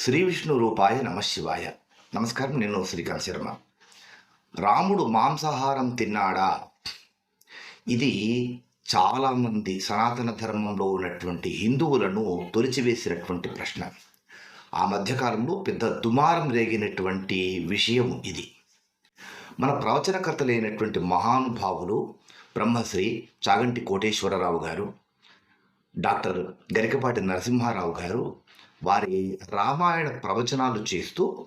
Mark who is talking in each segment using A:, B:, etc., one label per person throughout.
A: శ్రీ విష్ణు రూపాయ నమశివాయ నమస్కారం నేను శ్రీకాంత్ శర్మ. రాముడు మాంసాహారం తిన్నాడా? ఇది చాలామంది సనాతన ధర్మంలో ఉన్నటువంటి హిందువులను తొలిచివేసినటువంటి ప్రశ్న. ఆ మధ్యకాలంలో పెద్ద దుమారం రేగినటువంటి విషయం ఇది. మన ప్రవచనకర్తలైనటువంటి మహానుభావులు బ్రహ్మశ్రీ చాగంటి కోటేశ్వరరావు గారు డాక్టర్ గరికపాటి నరసింహారావు గారు వారి రామాయణ ప్రవచనాలు చేస్తూ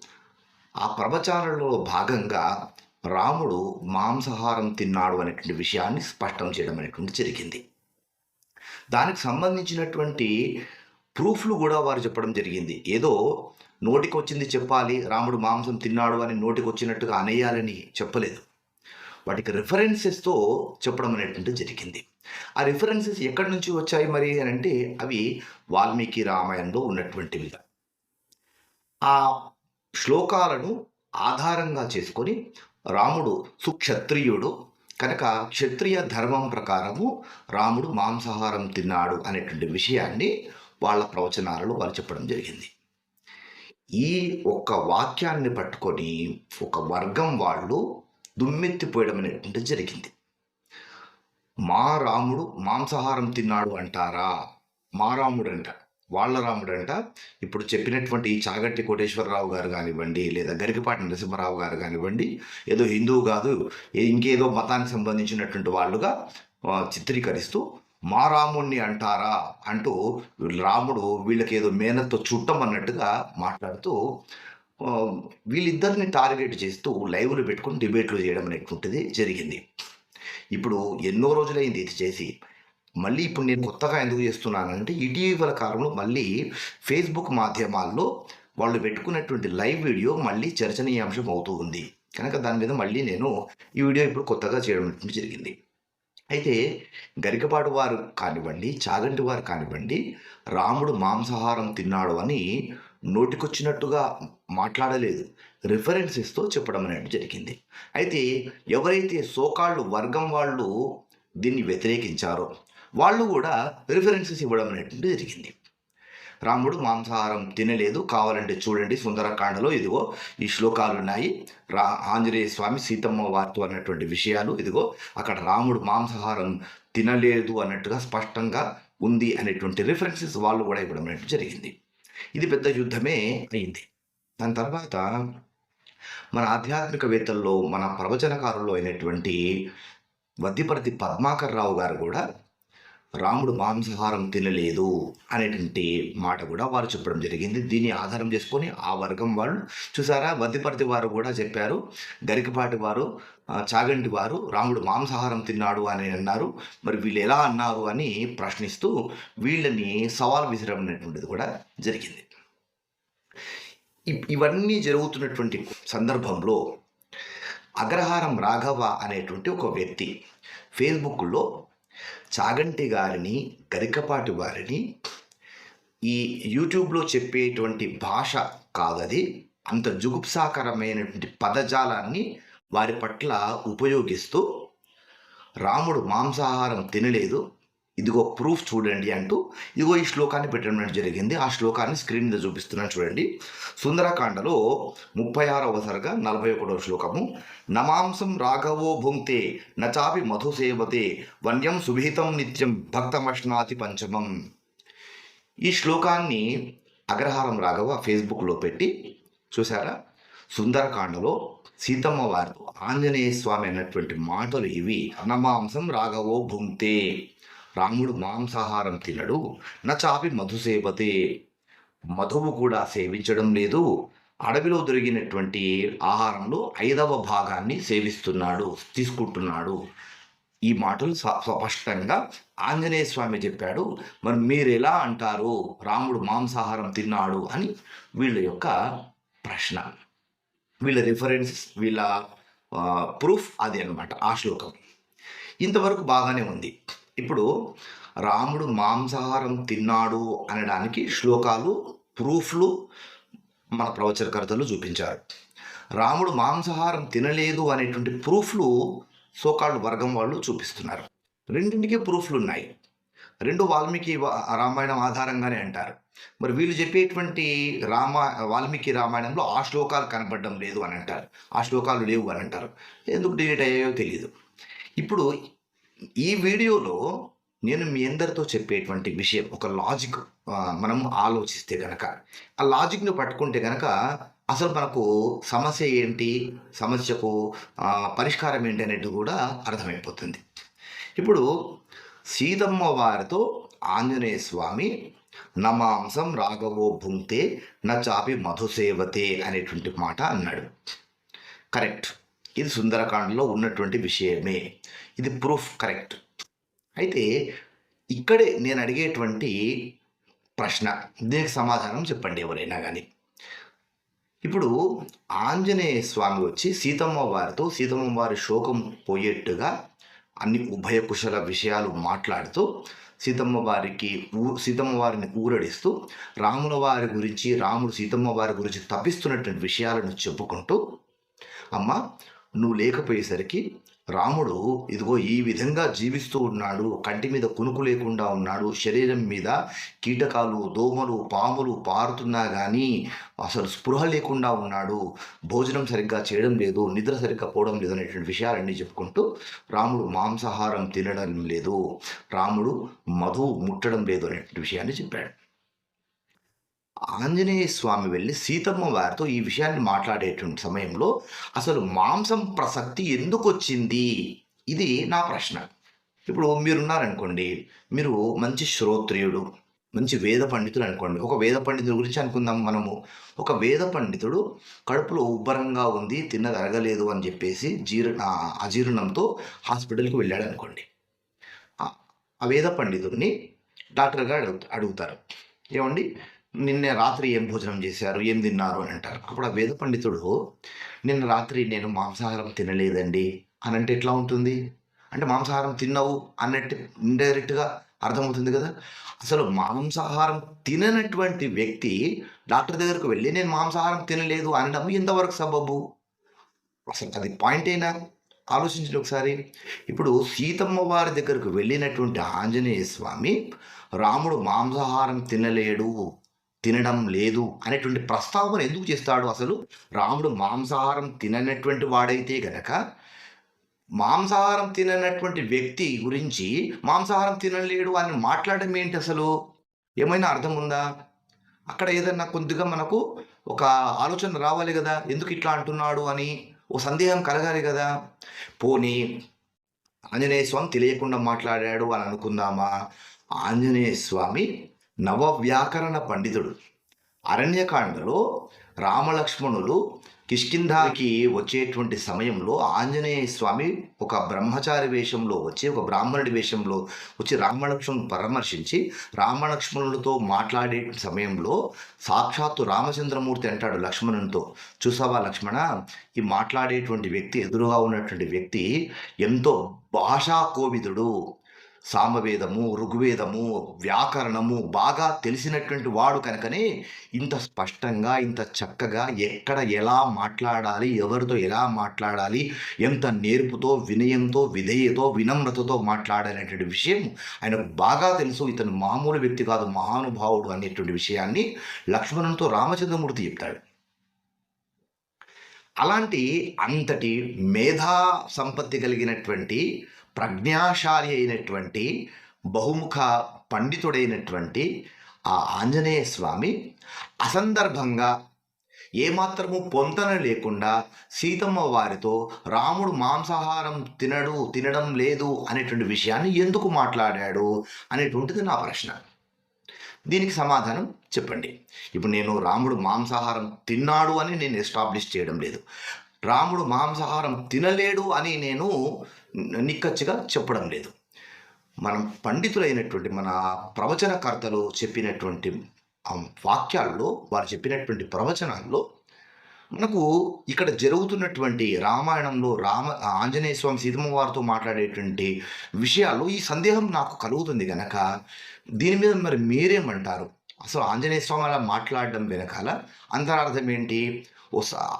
A: ఆ ప్రవచనాలలో భాగంగా రాముడు మాంసాహారం తిన్నాడు అనేటువంటి విషయాన్ని స్పష్టం చేయడం అనేటువంటి జరిగింది. దానికి సంబంధించినటువంటి ప్రూఫ్లు కూడా వారు చెప్పడం జరిగింది. ఏదో నోటికి వచ్చింది చెప్పాలి రాముడు మాంసం తిన్నాడు అని నోటికి వచ్చినట్టుగా అనేయాలని చెప్పలేదు. వాటికి రిఫరెన్సెస్తో చెప్పడం అనేటువంటిది జరిగింది. ఆ రిఫరెన్సెస్ ఎక్కడి నుంచి వచ్చాయి మరి అని అంటే అవి వాల్మీకి రామాయణంలో ఉన్నటువంటివి. ఆ శ్లోకాలను ఆధారంగా చేసుకొని రాముడు సుక్షత్రియుడు కనుక క్షత్రియ ధర్మం ప్రకారము రాముడు మాంసాహారం తిన్నాడు అనేటువంటి విషయాన్ని వాళ్ళ ప్రవచనాలలో వాళ్ళు చెప్పడం జరిగింది. ఈ ఒక్క వాక్యాన్ని పట్టుకొని ఒక వర్గం వాళ్ళు దుమ్మెత్తిపోయడం అనేటువంటి జరిగింది. మా రాముడు మాంసాహారం తిన్నాడు అంటారా? మా రాముడు అంట వాళ్ళ రాముడు అంట ఇప్పుడు చెప్పినటువంటి ఈ కోటేశ్వరరావు గారు కానివ్వండి లేదా గరికపాటి నరసింహరావు గారు కానివ్వండి ఏదో హిందువు కాదు ఇంకేదో మతానికి సంబంధించినటువంటి వాళ్ళుగా చిత్రీకరిస్తూ మా రాముణ్ణి అంటారా అంటూ రాముడు వీళ్ళకి ఏదో మేనత్తో చుట్టం అన్నట్టుగా మాట్లాడుతూ వీళ్ళిద్దరిని టార్గెట్ చేస్తూ లైవ్లు పెట్టుకుని డిబేట్లు చేయడం అనేటువంటిది జరిగింది. ఇప్పుడు ఎన్నో రోజులైంది ఇది చేసి. మళ్ళీ ఇప్పుడు నేను కొత్తగా ఎందుకు చేస్తున్నానంటే ఇటీవల కాలంలో మళ్ళీ ఫేస్బుక్ మాధ్యమాల్లో వాళ్ళు పెట్టుకున్నటువంటి లైవ్ వీడియో మళ్ళీ చర్చనీయాంశం అవుతూ ఉంది. కనుక దాని మీద మళ్ళీ నేను ఈ వీడియో ఇప్పుడు కొత్తగా చేయడం జరిగింది. అయితే గరికపాటి వారు కానివ్వండి చాగంటి వారు కానివ్వండి రాముడు మాంసాహారం తిన్నాడు అని నోటికొచ్చినట్టుగా మాట్లాడలేదు. రిఫరెన్సెస్తో చెప్పడం అనేది జరిగింది. అయితే ఎవరైతే సోకాళ్ళు వర్గం వాళ్ళు దీన్ని వ్యతిరేకించారో వాళ్ళు కూడా రిఫరెన్సెస్ ఇవ్వడం అనేటువంటి జరిగింది. రాముడు మాంసాహారం తినలేదు. కావాలంటే చూడండి సుందరకాండలో ఇదిగో ఈ శ్లోకాలు ఉన్నాయి. రా ఆంజనేయ స్వామి సీతమ్మ వారితో అన్నటువంటి విషయాలు ఇదిగో అక్కడ రాముడు మాంసాహారం తినలేదు అన్నట్టుగా స్పష్టంగా ఉంది అనేటువంటి రిఫరెన్సెస్ వాళ్ళు కూడా ఇవ్వడం అనేది జరిగింది. ఇది పెద్ద యుద్ధమే అయింది. దాని తర్వాత మన ఆధ్యాత్మికవేత్తల్లో మన ప్రవచనకారుల్లో అయినటువంటి వద్దిపర్తి పద్మాకర్ రావు గారు కూడా రాముడు మాంసాహారం తినలేదు అనేటువంటి మాట కూడా వారు చెప్పడం జరిగింది. దీన్ని ఆధారం చేసుకొని ఆ వర్గం వాళ్ళు చూసారా? వద్దిపర్తి వారు కూడా చెప్పారు. గరికపాటి వారు చాగంటి వారు రాముడు మాంసాహారం తిన్నాడు అని అన్నారు. మరి వీళ్ళు ఎలా అన్నారు అని ప్రశ్నిస్తూ వీళ్ళని సవాల్ విసరడం అనేటువంటిది కూడా జరిగింది. ఇవన్నీ జరుగుతున్నటువంటి సందర్భంలో అగ్రహారం రాఘవ అనేటువంటి ఒక వ్యక్తి ఫేస్బుక్లో చాగంటి గారిని గరికపాటి వారిని ఈ యూట్యూబ్లో చెప్పేటువంటి భాష కాదది. అంత జుగుప్సాకరమైనటువంటి పదజాలాన్ని వారి పట్ల ఉపయోగిస్తూ రాముడు మాంసాహారం తినలేదు. ఇదిగో ప్రూఫ్ చూడండి అంటూ ఇదిగో ఈ శ్లోకాన్ని పెట్టడం జరిగింది. ఆ శ్లోకాన్ని స్క్రీన్ మీద చూపిస్తున్నాను చూడండి. సుందరకాండలో ముప్పై ఆరవ సరగా నలభై ఒకటవ శ్లోకము. నమాంసం రాఘవో భుంక్తే నచాపి మధుసేవతే వన్యం సుభిహితం నిత్యం భక్తమష్నాతి పంచమం. ఈ శ్లోకాన్ని అగ్రహారం రాఘవ ఫేస్బుక్లో పెట్టి చూసారా సుందరకాండలో సీతమ్మ వారు ఆంజనేయ స్వామి అన్నటువంటి మాటలు ఇవి. అనమాంసం రాఘవో భుంక్తే. రాముడు మాంసాహారం తినడు నచాపి మధుసేవతే మధువు కూడా సేవించడం లేదు. అడవిలో దొరికినటువంటి ఆహారంలో ఐదవ భాగాన్ని సేవిస్తున్నాడు తీసుకుంటున్నాడు. ఈ మాటలు స్పష్టంగా ఆంజనేయ స్వామి చెప్పాడు మరి మీరు ఎలా అంటారు? రాముడు మాంసాహారం తిన్నాడు అని వీళ్ళ యొక్క ప్రశ్న. వీళ్ళ రిఫరెన్స్ వీళ్ళ ప్రూఫ్ అది అనమాట ఆ శ్లోకం. ఇంతవరకు బాగానే ఉంది. ఇప్పుడు రాముడు మాంసాహారం తిన్నాడు అనడానికి శ్లోకాలు ప్రూఫ్లు మన ప్రవచనకర్తలు చూపించారు. రాముడు మాంసాహారం తినలేదు అనేటువంటి ప్రూఫ్లు సోకాళ్ళు వర్గం వాళ్ళు చూపిస్తున్నారు. రెండింటికి ప్రూఫ్లు ఉన్నాయి. రెండు వాల్మీకి రామాయణం ఆధారంగానే అంటారు. మరి వీళ్ళు చెప్పేటువంటి రామ వాల్మీకి రామాయణంలో ఆ శ్లోకాలు కనపడడం లేదు అని అంటారు. ఆ శ్లోకాలు లేవు అని అంటారు. ఎందుకు డిలీట్ అయ్యాయో తెలియదు ఇప్పుడు ఈ వీడియోలో నేను మీ అందరితో చెప్పేటువంటి విషయం ఒక లాజిక్ మనం ఆలోచిస్తే కనుక ఆ లాజిక్ను పట్టుకుంటే కనుక అసలు మనకు సమస్య ఏంటి సమస్యకు పరిష్కారం ఏంటి అనేది కూడా అర్థమైపోతుంది. ఇప్పుడు సీతమ్మ వారితో ఆంజనేయ స్వామి నమాంసం రాఘవో భుంక్తే నా చాపి మధుసేవతే అనేటువంటి మాట అన్నాడు. కరెక్ట్. ఇది సుందరకాండలో ఉన్నటువంటి విషయమే. ఇది ప్రూఫ్ కరెక్ట్ అయితే ఇక్కడే నేను అడిగేటువంటి ప్రశ్న దీనికి సమాధానం చెప్పండి ఎవరైనా కానీ ఇప్పుడు ఆంజనేయ స్వామి వచ్చి సీతమ్మ వారితో సీతమ్మ వారి శోకం పోయేట్టుగా అన్ని ఉభయ కుశల విషయాలు మాట్లాడుతూ సీతమ్మ వారికి ఊ సీతమ్మ వారిని ఊరడిస్తూ రాముల వారి గురించి రాముడు సీతమ్మ వారి గురించి తప్పిస్తున్నటువంటి విషయాలను చెప్పుకుంటూ అమ్మ నువ్వు లేకపోయేసరికి రాముడు ఇదిగో ఈ విధంగా జీవిస్తూ ఉన్నాడు కంటి మీద కునుకు లేకుండా ఉన్నాడు శరీరం మీద కీటకాలు దోమలు పాములు పారుతున్నా కానీ అసలు స్పృహ లేకుండా ఉన్నాడు. భోజనం సరిగ్గా చేయడం లేదు నిద్ర సరిగ్గా పోవడం లేదు అనేటువంటి విషయాలన్నీ చెప్పుకుంటూ రాముడు మాంసాహారం తినడం లేదు. రాముడు మధు ముట్టడం లేదు అనేటువంటి విషయాన్ని చెప్పాడు. ఆంజనేయ స్వామి వెళ్ళి సీతమ్మ వారితో ఈ విషయాన్ని మాట్లాడేటువంటి సమయంలో అసలు మాంసం ప్రసక్తి ఎందుకు వచ్చింది ఇది నా ప్రశ్న. ఇప్పుడు మీరున్నారనుకోండి మీరు మంచి శ్రోత్రియుడు మంచి వేద పండితుడు అనుకోండి. ఒక వేద పండితుడి గురించి అనుకుందాం మనము. ఒక వేద పండితుడు కడుపులో ఉబ్బరంగా ఉంది తిన్నది అరగలేదు అని చెప్పేసి జీర్ణ అజీర్ణంతో హాస్పిటల్కి వెళ్ళాడు అనుకోండి ఆ- వేద పండితుడిని డాక్టర్ గారు అడుగు అడుగుతారు. ఏమండి? నిన్న రాత్రి ఏం భోజనం చేశారు? ఏం తిన్నారు? అని అంటారు. అప్పుడు ఆ వేద పండితుడు నిన్న రాత్రి నేను మాంసాహారం తినలేదండి. అని అంటే ఎట్లా ఉంటుంది? అంటే మాంసాహారం తిన్నావు అన్నట్టు ఇండైరెక్ట్గా అర్థమవుతుంది కదా? అసలు మాంసాహారం తిననటువంటి వ్యక్తి డాక్టర్ దగ్గరకు వెళ్ళి నేను మాంసాహారం తినలేదు అనడం ఎంతవరకు సబబు? అసలు అది పాయింట్ అయినా ఆలోచించండి ఒకసారి. ఇప్పుడు సీతమ్మ వారి దగ్గరకు వెళ్ళినటువంటి ఆంజనేయ స్వామి రాముడు మాంసాహారం తినలేడు. తినడం లేదు అనేటువంటి ప్రస్తావన ఎందుకు చేస్తాడు అసలు? రాముడు మాంసాహారం తిననటువంటి వాడైతే గనక మాంసాహారం తిననటువంటి వ్యక్తి గురించి మాంసాహారం తినలేడు అని మాట్లాడడం ఏంటి అసలు? ఏమైనా అర్థం ఉందా? అక్కడ ఏదన్నా కొద్దిగా మనకు ఒక ఆలోచన రావాలి కదా? ఎందుకు ఇట్లా అంటున్నాడు అని ఓ సందేహం కలగాలి కదా? పోనీ ఆంజనేయ స్వామి తెలియకుండా మాట్లాడాడు అని అనుకుందామా? ఆంజనేయ స్వామి నవవ్యాకరణ పండితుడు. అరణ్యకాండలో రామలక్ష్మణులు కిష్కింధాకి వచ్చేటువంటి సమయంలో ఆంజనేయ స్వామి ఒక బ్రహ్మచారి వేషంలో వచ్చి ఒక బ్రాహ్మణుడి వేషంలో వచ్చి రామలక్ష్మణుని పరామర్శించి రామలక్ష్మణులతో మాట్లాడే సమయంలో సాక్షాత్తు రామచంద్రమూర్తి అంటాడు లక్ష్మణునితో. చూసావా లక్ష్మణ? ఈ మాట్లాడేటువంటి వ్యక్తి ఎదురుగా ఉన్నటువంటి వ్యక్తి ఎంతో భాషా కోవిదుడు. సామవేదము ఋగ్వేదము వ్యాకరణము బాగా తెలిసినటువంటి వాడు కనుకనే ఇంత స్పష్టంగా ఇంత చక్కగా ఎక్కడ ఎలా మాట్లాడాలి ఎవరితో ఎలా మాట్లాడాలి ఎంత నేర్పుతో వినయంతో విధేయతో వినమ్రతతో మాట్లాడాలనేటువంటి విషయం ఆయనకు బాగా తెలుసు. ఇతను మామూలు వ్యక్తి కాదు మహానుభావుడు అనేటువంటి విషయాన్ని లక్ష్మణునితో రామచంద్రమూర్తి చెప్తాడు. అలాంటి అంతటి మేధా సంపత్తి కలిగినటువంటి ప్రజ్ఞాశాలి అయినటువంటి బహుముఖ పండితుడైనటువంటి ఆ ఆంజనేయ స్వామి అసందర్భంగా ఏమాత్రము పొంతన లేకుండా సీతమ్మ వారితో రాముడు మాంసాహారం తినడు తినడం లేదు అనేటువంటి విషయాన్ని ఎందుకు మాట్లాడాడు అనేటువంటిది నా ప్రశ్న. దీనికి సమాధానం చెప్పండి. ఇప్పుడు నేను రాముడు మాంసాహారం తిన్నాడు అని నేను ఎస్టాబ్లిష్ చేయడం లేదు. రాముడు మాంసాహారం తినలేడు అని నేను నిక్కచ్చిగా చెప్పడం లేదు. మనం పండితులైనటువంటి మన ప్రవచనకర్తలు చెప్పినటువంటి వాక్యాల్లో వారు చెప్పినటువంటి ప్రవచనాల్లో మనకు ఇక్కడ జరుగుతున్నటువంటి రామాయణంలో రామ ఆంజనేయ స్వామి సీతమ్మ వారితో మాట్లాడేటువంటి విషయాల్లో ఈ సందేహం నాకు కలుగుతుంది కనుక దీని మీద మరి మీరేమంటారు? అసలు ఆంజనేయ స్వామి అలా మాట్లాడడం వెనకాల అంతరార్థం ఏంటి?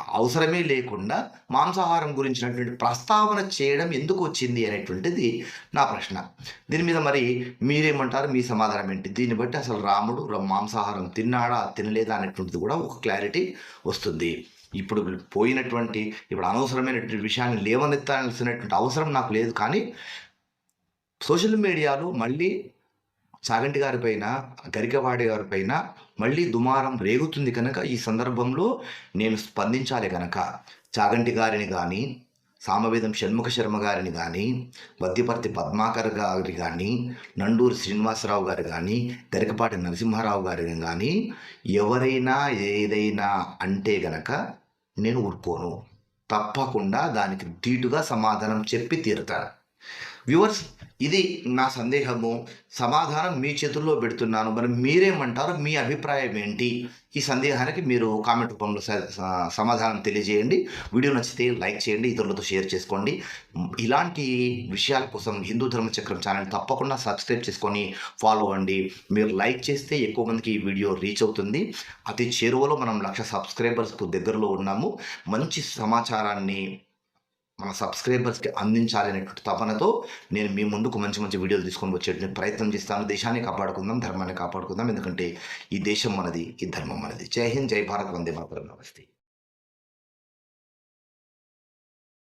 A: అవసరమే లేకుండా మాంసాహారం గురించినటువంటి ప్రస్తావన చేయడం ఎందుకు వచ్చింది అనేటువంటిది నా ప్రశ్న. దీని మీద మరి మీరేమంటారు? మీ సమాధానం ఏంటి? దీన్ని బట్టి అసలు రాముడు మాంసాహారం తిన్నాడా తినలేదా అనేటువంటిది కూడా ఒక క్లారిటీ వస్తుంది. ఇప్పుడు పోయినటువంటి ఇప్పుడు అనవసరమైనటువంటి విషయాన్ని లేవనెత్తాల్సినటువంటి అవసరం నాకు లేదు కానీ సోషల్ మీడియాలో మళ్ళీ చాగంటి గారి పైన గరికవాడి గారి పైన మళ్ళీ దుమారం రేగుతుంది కనుక ఈ సందర్భంలో నేను స్పందించాలి కనుక చాగంటి గారిని కానీ సామవేదం షణ్ముఖ శర్మ గారిని కానీ మధ్యపర్తి పద్మాకర్ గారి కానీ నండూరు శ్రీనివాసరావు గారు కానీ గరికపాటి నరసింహారావు గారిని కానీ ఎవరైనా ఏదైనా అంటే గనక నేను ఊరుకోను. తప్పకుండా దానికి ధీటుగా సమాధానం చెప్పి తీరుతాను. వ్యూవర్స్ ఇది నా సందేహము. సమాధానం మీ చేతుల్లో పెడుతున్నాను. మరి మీరేమంటారు మీ అభిప్రాయం ఏంటి? ఈ సందేహానికి మీరు కామెంట్ రూపంలో స- సమాధానం తెలియజేయండి. వీడియో నచ్చితే లైక్ చేయండి ఇతరులతో షేర్ చేసుకోండి. ఇలాంటి విషయాల కోసం హిందూ ధర్మ చక్రం ఛానల్ తప్పకుండా సబ్స్క్రైబ్ చేసుకొని ఫాలో అవ్వండి. మీరు లైక్ చేస్తే ఎక్కువ మందికి ఈ వీడియో రీచ్ అవుతుంది. అతి చేరువలో మనం లక్ష సబ్స్క్రైబర్స్కు దగ్గరలో ఉన్నాము. మంచి సమాచారాన్ని మన సబ్స్క్రైబర్స్కి అందించాలి అనేటువంటి తపనతో నేను మీ ముందుకు మంచి మంచి వీడియోలు తీసుకొని వచ్చేటువంటి ప్రయత్నం చేస్తాను. దేశాన్ని కాపాడుకుందాం ధర్మాన్ని కాపాడుకుందాం. ఎందుకంటే ఈ దేశం మనది ఈ ధర్మం మనది. జై హింద్ జై భారత్ వందే మాత్రం. నమస్తే.